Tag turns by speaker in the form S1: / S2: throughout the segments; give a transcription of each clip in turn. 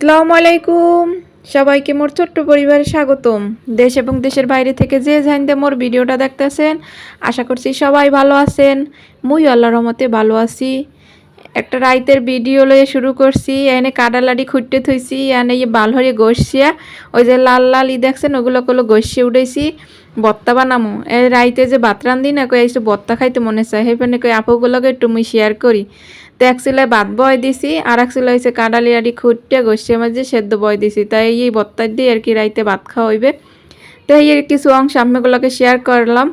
S1: আসসালামু আলাইকুম। সবাইকে মোর ছোট্ট পরিবারে স্বাগতম। দেশ এবং দেশের বাইরে থেকে যে জানতে মোর ভিডিওটা দেখতেছেন, আশা করছি সবাই ভালো আছেন। মুই আল্লাহর রহমতে ভালো আছি। একটা রাইতের ভিডিও লয়ে শুরু করছি, এনে কাডালাডি খুঁটতে থইছি, এনে ইয়ে বাল হয়ে গসিয়া ওই যে লাল লাল ই দেখছেন, ওগুলো কলো গসিয়ে উঠেছি বত্তা বানামো। এই রাইতে যে ভাত রান্ধি না কই এসে বত্তা খাইতে মনে চায়। হেপেনে কই আপুগুলোকে একটু মুই শেয়ার করি। তো এক সিলাই ভাত বয় দিছি, আর এক সিলাই হয়েছে কাডালি আডি খুঁটতে গসিয়ে মাঝে সেদ্ধ বয় দিছি। তাই এই বত্তার দিয়ে আর কি রাইতে ভাত খাওয়া হইবে তো এই এর কিছু অংশ আপনাগুলোকে শেয়ার করলাম।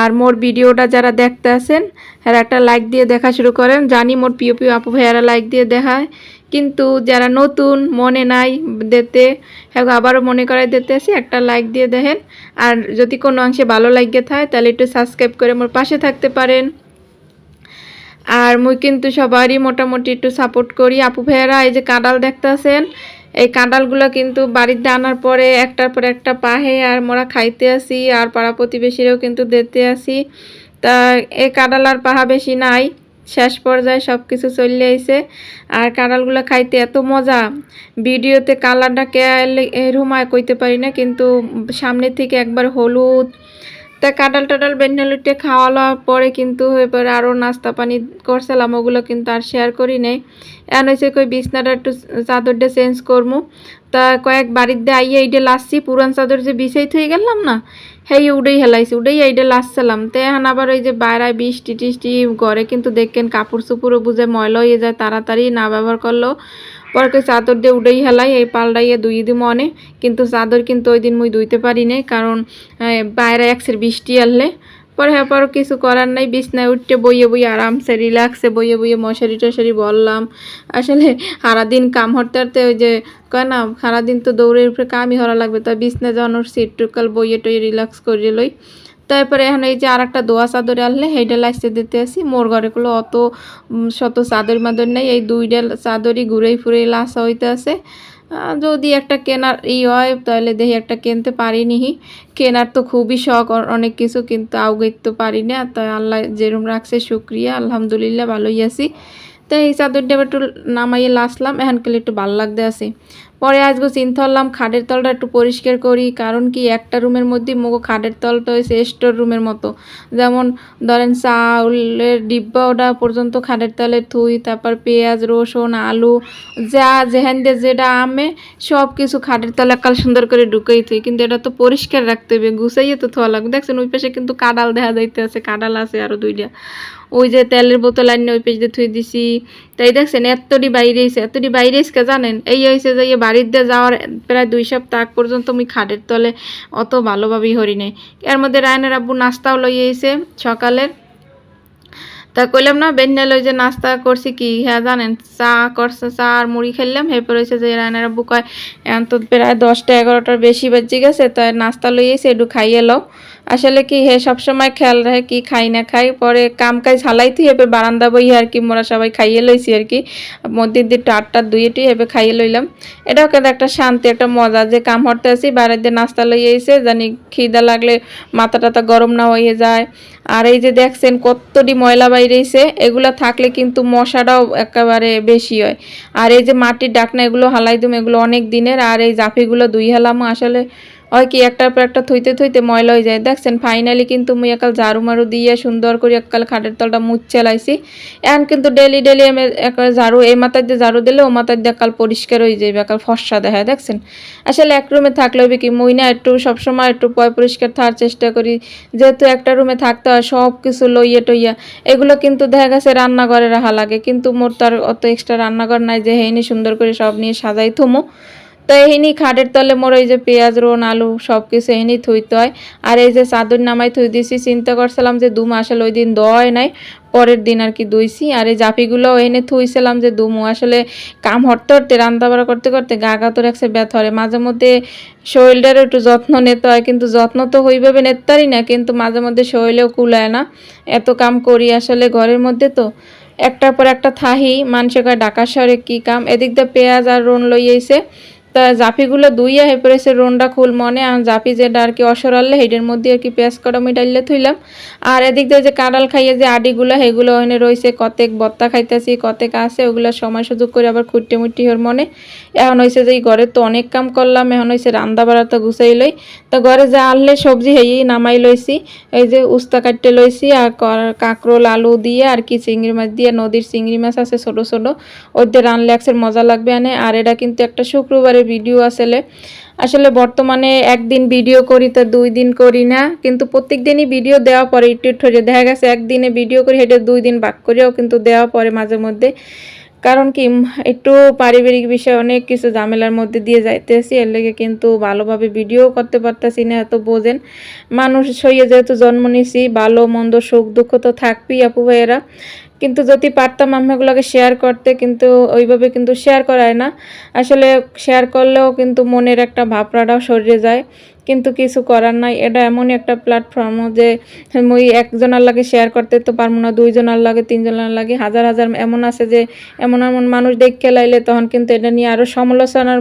S1: আর মোর ভিডিওটা যারা দেখতে আছেন হ্যাঁ একটা লাইক দিয়ে দেখা শুরু করেন। জানি মোর প্রিয় প্রিয় আপু ভাইয়ারা লাইক দিয়ে দেখায়। কিন্তু যারা নতুন, মনে নাই দিতে হ্যাঁ আবারও মনে করাই আসি একটা লাইক দিয়ে দেখেন। আর যদি কোনো অংশে ভালো লাগে থাকে, তাহলে একটু সাবস্ক্রাইব করে মোর পাশে থাকতে পারেন। আর মুই কিন্তু সবারই মোটামুটি একটু সাপোর্ট করি। আপু ভাইয়ারা, এই যে কাঁডাল দেখতে আছেন এই কাঁডালগুলো কিন্তু বাড়িতে আনার পরে একটার পর একটা পাহে আর মোরা খাইতে আসি, আর পাড়া প্রতিবেশীরাও কিন্তু দিতে আসি। তা এই কাঁডাল আর পাহা বেশি নাই। শেষ পর্যায়ে সব কিছু চলে আইছে। আর কাঁড়ালগুলো খাইতে এত মজা। ভিডিওতে কালারটা কে রুমায় কইতে পারি না, কিন্তু সামনে থেকে একবার হলুদ তা কাঁঠাল টাটাল বেন্নালুটে খাওয়ানোর পরে কিন্তু এবার আরও নাস্তা পানি করছিলাম, ওগুলো কিন্তু আর শেয়ার করি নাই। এন হয়েছে কই বিছনাটা একটু চাদরটা চেঞ্জ করব তা কয়েক বাড়িতে আইয়ে এইটা লাসছি, পুরান চাদর যে বিছাই থয়ে গেলাম না, হেই উডেই হেলাইছি, উডেই এইটা লাসছিলাম। তো এখন আবার ওই যে বাইরায় বৃষ্টি টিষ্টি, ঘরে কিন্তু দেখেন কাপড় চুপুরও বুঝে ময়লা হয়ে যায়, তাড়াতাড়ি না ব্যবহার করলেও পরে কই চাদর দিয়ে উডেই হেলাই, এই পাল্টাইয়ে দুই দিই মনে। কিন্তু চাদর কিন্তু ওই দিন মুই ধুইতে পারি নাই, কারণ বাইরে একসের বৃষ্টি আনলে। পরে হ্যাঁ কিছু করার নাই, বিছনায় উঠতে বইয়ে বইয়ে আরামসে রিল্যাক্সে বইয়ে বইয়ে মশারি টশারি বললাম। আসলে সারাদিন কাম হরতে হরতে ওই যে, কয় না, সারাদিন তো দৌড়ের উপরে কামই হরা লাগবে তা বিছনা যখন সিট টুকাল বইয়ে টইয়ে রিল্যাক্স করে লই। তারপরে এখন এই যে আর একটা দোয়া চাদরে আনলে সেইটা লাইসে দিতে আসি। মোর ঘরে ঘরেগুলো অত শত চাদর মাদর নেই, এই দুইটা চাদরই ঘুরেই ফুরে লাসা হইতে আছে। যদি একটা কেনার ই হয়, তাহলে দেখি একটা কিনতে পারিনি কেনার তো খুবই শখ অনেক কিছু কিন্তু আউগাইতে পারি না। তাই আল্লাহ যেরম রাখছে, শুক্রিয়া, আলহামদুলিল্লাহ, ভালোই আছি। তো এই চাদরটা একটু নামাইয়ে লাসলাম, এখন কেলে একটু ভালো লাগতে আছে। পরে আসব চিন্তা করলাম, খাটের তলটা একটু পরিষ্কার করি, কারণ কি একটা রুমের মধ্যে মুগো খাটের তলটা হয়েছে স্টোর রুমের মতো। যেমন ধরেন চাউলের ডিব্বা ওটা পর্যন্ত খাটের তলে থুই, তারপর পেঁয়াজ, রসুন, আলু, যা যেহেন দিয়ে যেটা আমে সব কিছু খাটের তলে কাল সুন্দর করে ঢুকেই থুই। কিন্তু এটা তো পরিষ্কার রাখতে হবে, গুছাইয়ে তো থোয়া লাগবে। দেখছেন, ওই পাশে কিন্তু কাডাল দেখা যাইতে আছে কাডাল আছে আরও দুইটা। ওই যে তেলের বোতল আনি ওই পেজ থুই দিছি। তাই দেখছেন, এতটি বাইরে এসে, এতটি বাইরে এসে জানেন, এই হয়েছে যে এই বাড়িতে যাওয়ার প্রায় দুই সপ্তাহ পর্যন্ত আমি খাটের তলে অত ভালোভাবেই হরি নাই এর মধ্যে রায়নের আব্বু নাস্তাও লইয়ে এসে সকালের তা কইলাম, না বেন্যাল ওই যে নাস্তা করছি কি? হ্যাঁ জানেন, চা করছে, চা আর মুড়ি খেললাম এরপর হয়েছে যে রায়নের আব্বু কয়, এখন তো প্রায় দশটা এগারোটার বেশি বাজে গেছে, তাই নাস্তা লইয়েছে একটু খাইয়ে লও। আসলে কি হে সবসময় খেয়াল রাখে কি খাই না খাই? পরে কাম কাজ হালাইতে হেবে বারান্দা বই আর কি মোরা সবাই খাইয়ে লইছি আর কি। মধ্যে দিয়ে আটটা দুইটি হেবে খাইয়ে লইলাম। এটাও কিন্তু একটা শান্তি, একটা মজা যে কাম হরতে আসি, বাইরের দিয়ে নাস্তা লইয়ে এসে জানি খিদা লাগলে মাথা টাথা গরম না হয়ে যায়। আর এই যে দেখছেন কতটি ময়লা বাইরেছে, এগুলো থাকলে কিন্তু মশাটাও একেবারে বেশি হয়। আর এই যে মাটির ডাকনা, এগুলো হালাই দুম, এগুলো অনেক দিনের। আর এই জাফিগুলো দুই হালাম আসলে হয় কি একটার পর একটা থইতে থইতে ময়লা হয়ে যায়। দেখছেন ফাইনালি কিন্তু মুই একাল ঝাড়ু মারু দিয়ে সুন্দর করে একাল খাটের তলটা মুচ্ছে লাইছি। এখন কিন্তু ডেলি ডেলি আমি একাল ঝাড়ু, এই মাথায় দিয়ে ঝাড়ু দিলে ও মাথায় দিয়ে একাল পরিষ্কার হয়ে যাবে একাল ফর্সা দেখায়। দেখছেন? আসলে এক রুমে থাকলে হবে কি, মুই না একটু সবসময় একটু পয় পরিষ্কার থাকার চেষ্টা করি। যেহেতু একটা রুমে থাকতে হয় সব কিছু লইয়ে টইয়া। এগুলো কিন্তু দেখা গেছে রান্নাঘরে রাখা লাগে, কিন্তু মোর তার অত এক্সট্রা রান্নাঘর নাই যে হেইনি সুন্দর করে সব নিয়ে সাজাই থমো। তো এহিনি খাটের তলে মোর এই যে পেঁয়াজ রোন আলু সব কিছু এহিনি থুইতে হয়। আর এই যে চাদর নামাই থুই দিছি, চিন্তা করছিলাম যে দুম আসলে ওই দিন দয় নাই, পরের দিন আর কি দুইছি আর এই জাপিগুলো এনে থুইছিলাম যে দুমু আসলে কাম হরতে হরতে রান্না বাড়া করতে করতে গা গা তো রাখছে ব্যথ হরে মাঝে মধ্যে শরীরটারও একটু যত্ন নিতে হয়, কিন্তু যত্ন তো হইভাবে নেতারই না, কিন্তু মাঝে মধ্যে শরীরেও কুলায় না। এত কাম করি আসলে ঘরের মধ্যে তো। একটার পর একটা থাহি, মানুষের ডাকা শহরে কী কাম? এদিক দিয়ে পেঁয়াজ আর রোন লইয়েছে তা জাফিগুলো দুইয়া হে পরে সে রোনটা খুল মনে। আর জাফি যেটা আর কি অসরালে হেডের মধ্যে আর কি পেঁয়াজ করা আমি ডাইলে থইলাম। আর এদিক দিয়ে যে কাঁড়াল খাইয়ে যে আডিগুলো সেগুলো ওখানে রয়েছে কতেক বত্তা খাইতেছি, কতেক আছে, ওগুলো সময় সুযোগ করে আবার খুঁটে মুটি ওর মনে। এখন হয়েছে যে ঘরে তো অনেক কাম করলাম, এখন হয়েছে রান্না বাড়া তো গুছাই লই। তো ঘরে যা আনলে সবজি হেই নামাই লইছি। এই যে উস্তা কাটতে লইছি, আর কাঁকরোল, আলু দিয়ে আর কি চিংড়ি মাছ দিয়ে, নদীর চিংড়ি মাছ আছে ছোটো ছোট। ওদের রানলে একসের মজা লাগবে আনে আর এটা কিন্তু একটা শুক্রবারের ভিডিও আসলে। আসলে বর্তমানে একদিন ভিডিও করি তো দুই দিন করি না, কিন্তু প্রত্যেক দিনই ভিডিও দেওয়া পরে একটু একটু হয়ে দেখা গেছে একদিনে ভিডিও করি হেঁটে দুই দিন বাক করেও কিন্তু দেওয়া পরে মাঝে মধ্যে। কারণ কি একটু পারিবারিক বিষয়ে অনেক কিছু ঝামেলার মধ্যে দিয়ে যাইতেছি, এর লেগে কিন্তু ভালোভাবে ভিডিও করতে পারতেছি না, এত বোঝেন। মানুষ হইয়ে যেহেতু জন্ম নিছি, ভালো মন্দ সুখ দুঃখ তো থাকবেই আপু ভাইয়েরা। কিন্তু যদি পারতাম আমি ওগুলোকে শেয়ার করতে, কিন্তু ওইভাবে কিন্তু শেয়ার করায় না। আসলে শেয়ার করলেও কিন্তু মনের একটা ভাবনাটাও সরে যায়। কিন্তু কিছু করার নাই। এটা এমনই একটা প্ল্যাটফর্ম যে মুই একজনের লাগে শেয়ার করতে তো পারব না দুইজনের লাগে তিনজনের লাগে হাজার হাজার এমন আছে যে এমন এমন মানুষ দেখে লাইলে তখন কিন্তু এটা নিয়ে আরও সমালোচনার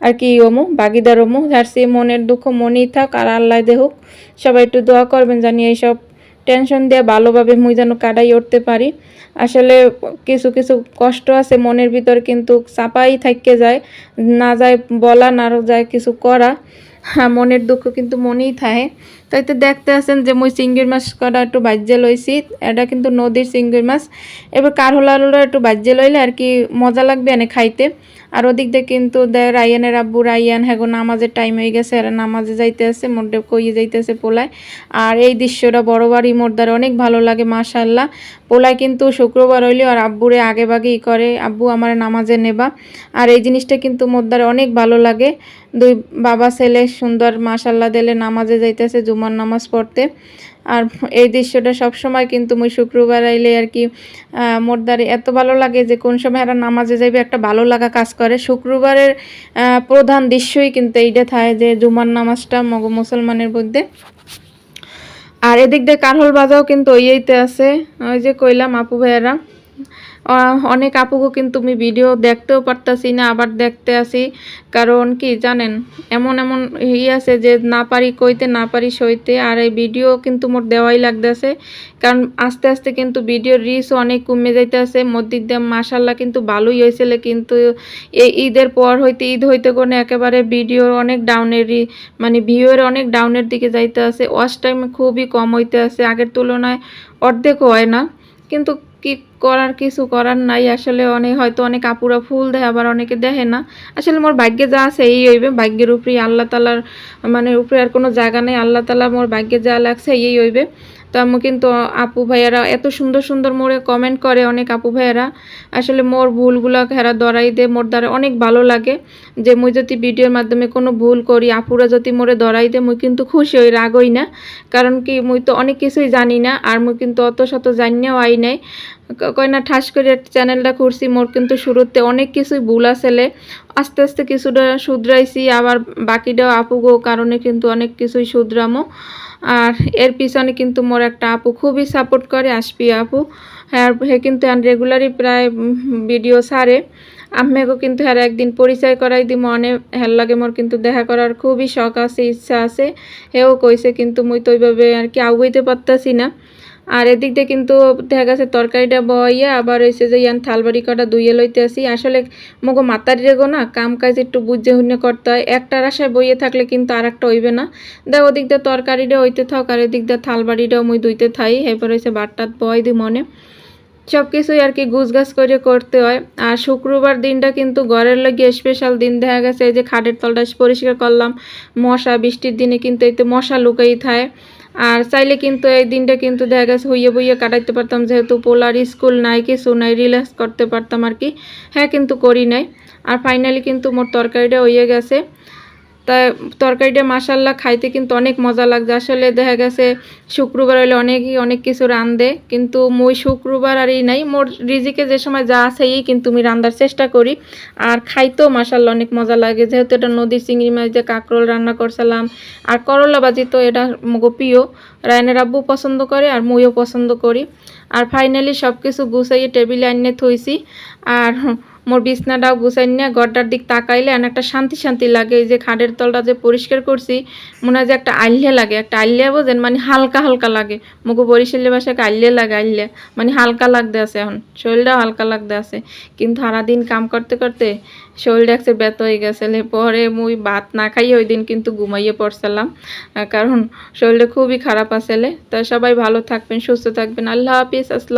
S1: আর কি ওমু বাগিদার ওমু যার সে মনের দুঃখ মনেই থাক আর আল্লাহ দেহুক সবাই একটু দোয়া করবেন জানি এইসব টেনশন দিয়ে ভালোভাবে মুই যেন কাটাই উঠতে পারি। আসলে কিছু কিছু কষ্ট আছে মনের ভিতর, কিন্তু চাপাই থাকতে যায়, না যায় বলা, না যায় কিছু করা হ্যাঁ মনের দুঃখ কিন্তু মনেই থাকে তাই তো দেখতে আছেন যে মুই চিংড়ির মাছ কটা একটু বাজ্যে লইছি, এটা কিন্তু নদীর চিংড়ির মাছ। এবার কারহলা আলুরা একটু বাজ্যে লইলে আর কি মজা লাগবে এনে খাইতে। আর ওদিক দিয়ে কিন্তু দেয় রায়ানের আব্বু, রায়ান হ্যাঁগো নামাজের টাইম হয়ে গেছে আর নামাজে যাইতে আছে মোটে কইয়ে যাইতেছে পোলায়। আর এই দৃশ্যটা বড় বাড়ি মোরদার অনেক ভালো লাগে মাশাল্লাহ পোলায় কিন্তু শুক্রবার হইলে আর আব্বুরে আগে বাগেই করে, আব্বু, আমার নামাজে নেবা। আর এই জিনিসটা কিন্তু মোদ্দার অনেক ভালো লাগে। দুই বাবা ছেলে সুন্দর মাশাল্লাহ দিলে নামাজে যাইতেছে জুমার নামাজ পড়তে। আর এই দৃশ্যটা সব সময় কিন্তু মুই শুক্রবার আইলে আর কি মোরদারে এত ভালো লাগে যে কোন সময় এরা নামাজে যাইবে একটা ভালো লাগা কাজ করে। শুক্রবারের প্রধান দৃশ্যই কিন্তু এইটা থাকে যে জুমার নামাজটা মগ মুসলমানের মধ্যে। আর এদিক দিয়ে কারহল বাজাও কিন্তু ওইতে আছে। ওই যে কইলাম আপু ভাইয়েরা। অনেক আপুকে কিন্তু আমি ভিডিও দেখতেও পারতাছি না, আবার দেখতে আসি। কারণ কি জানেন, এমন এমন ই আছে যে না পারি কইতে, না পারি সইতে, আর এই ভিডিও কিন্তু মোর দেওয়াই লাগতেছে। কারণ আস্তে আস্তে কিন্তু ভিডিওর রিচও অনেক কমে যাইতেছে মধ্যিক দিয়ে মাসাল্লাহ কিন্তু ভালোই হয়েছিল কিন্তু এই ঈদের পর হইতে, ঈদ হইতে কোনো একেবারে ভিডিওর অনেক ডাউনের মানে ভিউয়ের অনেক ডাউনের দিকে যাইতে আছে ওয়াচ টাইম খুবই কম হইতে আছে আগের তুলনায় অর্ধেক হয় না। কিন্তু কি করার, কিছু করার নাই। আসলে অনেক, হয়তো অনেক আপুরা ফুল দেয়, আবার অনেকে দেখে না। আসলে মোর ভাগ্যে যা আছে এই হইবে, ভাগ্যের উপরে আল্লাহ তালার মানে উপরে আর কোনো জায়গা নেই। আল্লাহ তালা মোর ভাগ্যে যা লাগছে এই হইবে। তো আমি কিন্তু আপু ভাইয়ারা এত সুন্দর সুন্দর মোরে কমেন্ট করে অনেক আপু ভাইয়ারা। আসলে মোর ভুলগুলো হেরা দরাই দে, মোর দ্বারা অনেক ভালো লাগে যে মুই যদি ভিডিওর মাধ্যমে কোনো ভুল করি, আপুরা যদি মোরে দরাই দে, মুই কিন্তু খুশি হই, রাগই না। কারণ কি, মুই তো অনেক কিছুই জানি না, আর মুই কিন্তু অত শত জানিও আই নাই। ক- কয় না ঠাস করে চ্যানেলটা করছি মোর কিন্তু শুরুতে অনেক কিছুই ভুল আসলে আস্তে আস্তে কিছুটা শুধরাইছি, আবার বাকিটাও আপুগো কারণে কিন্তু অনেক কিছুই শুধরামো। আর এর পিছনে কিন্তু মোর একটা আপু খুবই সাপোর্ট করে আসবি আপু। হ্যাঁ হে কিন্তু রেগুলারই প্রায় ভিডিও ছাড়ে। আম্মেগো কিন্তু হ্যাঁ একদিন পরিচয় করাই দি মনে হ্যার লাগে মোর কিন্তু দেখা করার খুবই শখ আছে, ইচ্ছা আছে। হেও কইছে কিন্তু মুই তো ওইভাবে আর কি আগুইতে পারতাছি না। আর এদিক দিয়ে কিন্তু দেখা গেছে তরকারিটা বইয়া, আবার হয়েছে যে ইয়ান থালবাড়ি কটা দুইয়ে লইতে আসি। আসলে মগো মাতারি রেগো না, কাম কাজ একটু বুঝে হুনে করতে হয়। একটার আশায় বইয়ে থাকলে কিন্তু আর একটা হইবে না। দেখ, ওদিক দিয়ে তরকারিটা হইতে থাক, আর এদিক দিয়ে থালবাড়িটাও মুই দুইতে থাই। এরপর হয়েছে বাটটাত বয় দি মনে। সব কিছুই আর কি গুছগাছ করে করতে হয়। আর শুক্রবার দিনটা কিন্তু ঘরের লাগিয়ে স্পেশাল দিন। দেখা গেছে এই যে খাটের তলটা পরিষ্কার করলাম। মশা, বৃষ্টির দিনে কিন্তু এতে মশা লুকাই থাকে আর চাইলে কিন্তু এই দিনটা কিন্তু দেখা গেছে হইয়ে বইয়ে কাটাইতে পারতাম, যেহেতু পোলার স্কুল নাই, কিছু নাই রিল্যাক্স করতে পারতাম আর কি। হ্যাঁ কিন্তু করি নাই। আর ফাইনালি কিন্তু মোর তরকারিটা হইয়ে গেছে। তাই তরকারিটা মাসাল্লাহ খাইতে কিন্তু অনেক মজা লাগছে। আসলে দেখা গেছে শুক্রবার হলে অনেকই অনেক কিছু রান্ধে কিন্তু মই শুক্রবার আর এই নাই, মোর রিজিকে যে সময় যা আছে এই কিন্তু আমি রান্নার চেষ্টা করি। আর খাইতেও মাসাল্লাহ অনেক মজা লাগে। যেহেতু এটা নদীর চিংড়ি মাছ দিয়ে কাঁকরোল রান্না করছিলাম, আর করলা বাজি তো এটা প্রিয় রায়নের আব্বু পছন্দ করে আর মুইও পছন্দ করি। আর ফাইনালি সব কিছু গুছাইয়ে টেবিলে আনিয়ে থইছি। আর মোর বিছনাটাও গুছাই নিয়ে গড্ডার দিক তাকাইলে আর একটা শান্তি শান্তি লাগে, এই যে খাটের তলটা যে পরিষ্কার করছি, মনে হয় যে একটা আইলে লাগে, একটা আইলে বোঝেন মানে হালকা হালকা লাগে। মুখো বরিশালের বাসায় আইলে লাগে আইলে মানে হালকা লাগতে আছে এখন, শরীরটাও হালকা লাগতে আছে। কিন্তু সারাদিন কাম করতে করতে শরীরটা একসে ব্যথ হয়ে গেছে পরে মুই ভাত না খাইয়ে ওই দিন কিন্তু ঘুমাইয়ে পড়ছিলাম। কারণ শরীরটা খুবই খারাপ আসলে তা সবাই ভালো থাকবেন, সুস্থ থাকবেন। আল্লাহ হাফিজ, আসসালাম।